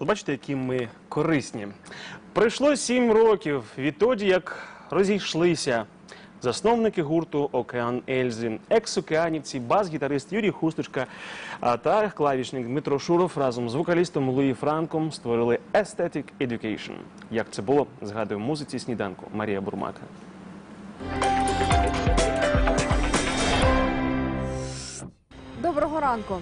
От бачите, які ми корисні. Пройшло сім років відтоді, як розійшлися засновники гурту Океан Ельзи, екс-океанівці, бас-гітарист Юрій Хусточка та клавішник Дмитро Шуров разом з вокалістом Луї Франком створили Aesthetic Education. Як це було, згадує в музиці сніданку Марія Бурмака. Доброго ранку.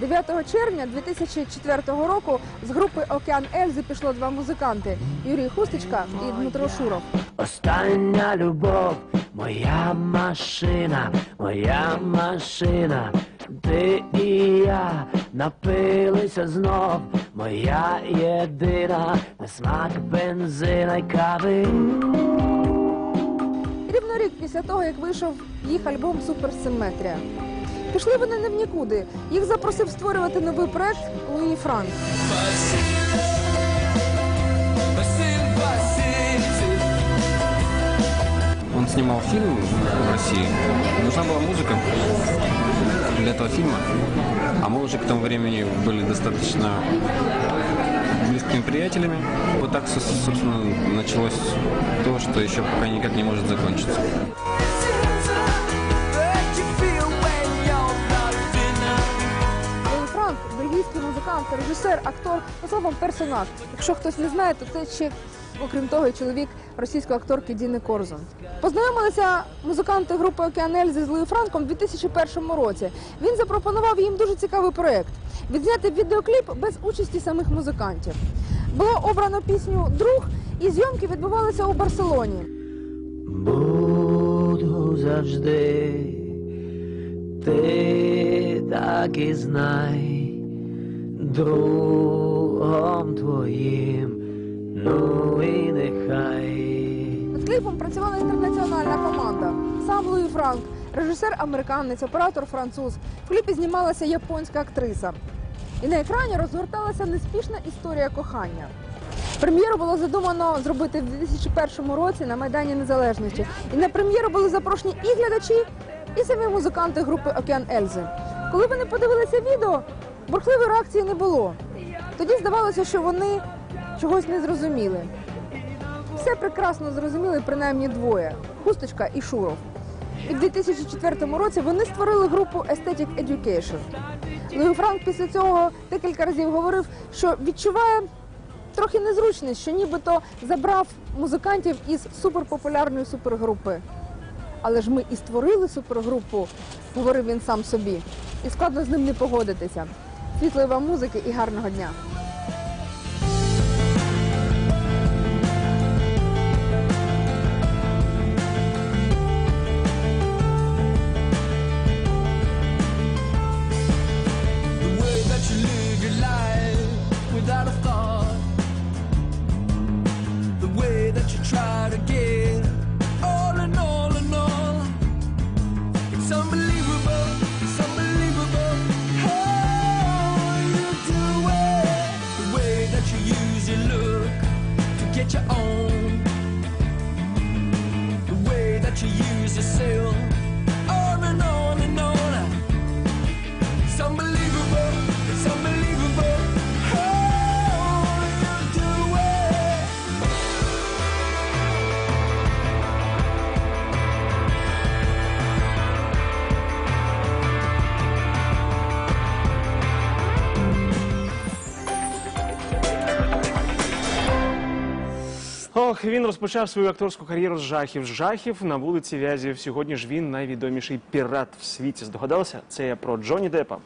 9 червня 2004 року з групи Океан Ельзи пішло два музиканти Юрій Хусточка і Дмитро Шуров. Остання любов, моя машина, моя машина, ти і я напилися знов, моя єдина, на смак бензина й кави. Рівно рік після того, як вийшов їх альбом Суперсиметрія. Пішли вони не в нікуди. Їх запросив створювати новий проект Луї Франк. Он снимал фильм в России. Нужна была музыка для этого фильма. А мы уже к тому времени были достаточно близкими приятелями. Вот так, со- собственно, началось то, что еще пока никак не может закончиться. Музикант, режисер, актор, ну словом, персонаж. Якщо хтось не знає, то це ще, окрім того, і чоловік російської акторки Діни Корзун. Познайомилися музиканти групи Океан Ельзи з Луї Франком у 2001 році. Він запропонував їм дуже цікавий проєкт відзняти відеокліп без участі самих музикантів. Було обрано пісню Друг, і зйомки відбувалися у Барселоні. Буду завжди, ти так і знай, другом твоїм, ну і нехай. Над кліпом працювала інтернаціональна команда. Сам Луї Франк, режисер американець, оператор француз. В кліпі знімалася японська актриса. І на екрані розгорталася неспішна історія кохання. Прем'єру було задумано зробити в 2001 році на Майдані Незалежності. І на прем'єру були запрошені і глядачі, і самі музиканти групи Океан Ельзи. Коли вони подивилися відео, бурхливої реакції не було. Тоді здавалося, що вони чогось не зрозуміли. Все прекрасно зрозуміли принаймні двоє хусточка і Шуров. І в 2004 році вони створили групу Aesthetic Education. Луї Франк після цього декілька разів говорив, що відчуває трохи незручність, що нібито забрав музикантів із суперпопулярної супергрупи. Але ж ми і створили супергрупу, говорив він сам собі. І складно з ним не погодитися. Світлої вам музики і гарного дня! The way that get your own. The way that you use yourself Ох, він розпочав свою акторську кар'єру з жахів. Жахів на вулиці Вязів. Сьогодні ж він найвідоміший пірат в світі. Здогадалися? Це я про Джонні Деппа.